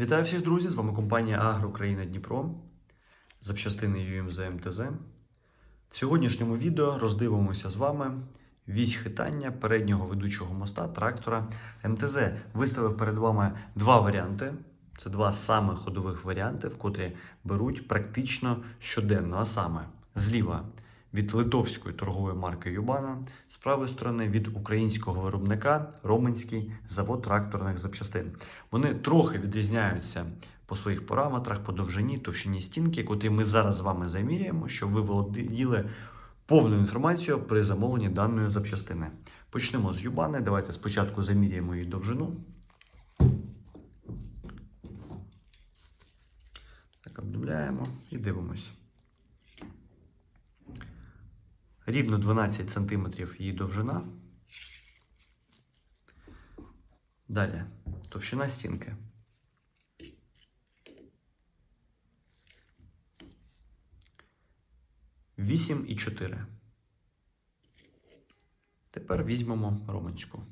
Вітаю всіх, друзі! З вами компанія Агроукраїна Дніпро, запчастини UMZ МТЗ. В сьогоднішньому відео роздивимося з вами вісь хитання переднього ведучого моста трактора МТЗ. Виставив перед вами два варіанти. Це два самих ходових варіанти, в котрі беруть практично щоденно. А саме зліва від литовської торгової марки Юбана, з правої сторони від українського виробника Роменський завод тракторних запчастин. Вони трохи відрізняються по своїх параметрах, по довжині, товщині стінки, котрі ми зараз з вами заміряємо, щоб ви володіли повною інформацією при замовленні даної запчастини. Почнемо з Юбани. Давайте спочатку заміряємо її довжину. Так, обдивляємо і дивимось. Рівно 12 см її довжина. Далі товщина стінки. Вісім і 4. Тепер візьмемо романську.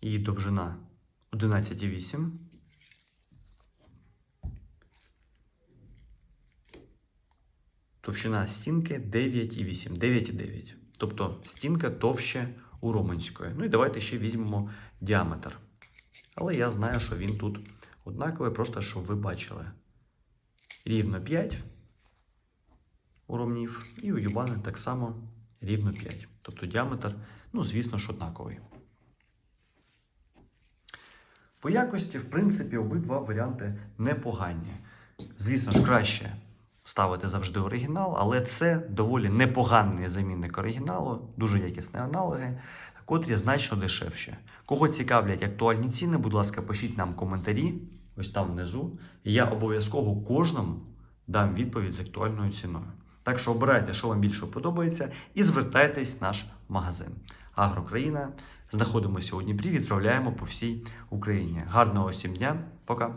Її довжина 11,8. Товщина стінки 9,8, 9,9. Тобто стінка товще у романської. Ну і давайте ще візьмемо діаметр. Але я знаю, що він тут однаковий, просто щоб ви бачили. Рівно 5 у ромнів, і у юбани так само рівно 5. Тобто діаметр, ну, звісно ж, однаковий. По якості, в принципі, обидва варіанти непогані. Звісно ж, краще ставити завжди оригінал, але це доволі непоганий замінник оригіналу, дуже якісні аналоги, котрі значно дешевші. Кого цікавлять актуальні ціни, будь ласка, пишіть нам коментарі, ось там внизу. І я обов'язково кожному дам відповідь з актуальною ціною. Так що обирайте, що вам більше подобається, і звертайтесь в наш магазин. Агрокраїна. Знаходимося у Дніпрі, відправляємо по всій Україні. Гарного всім дня, пока!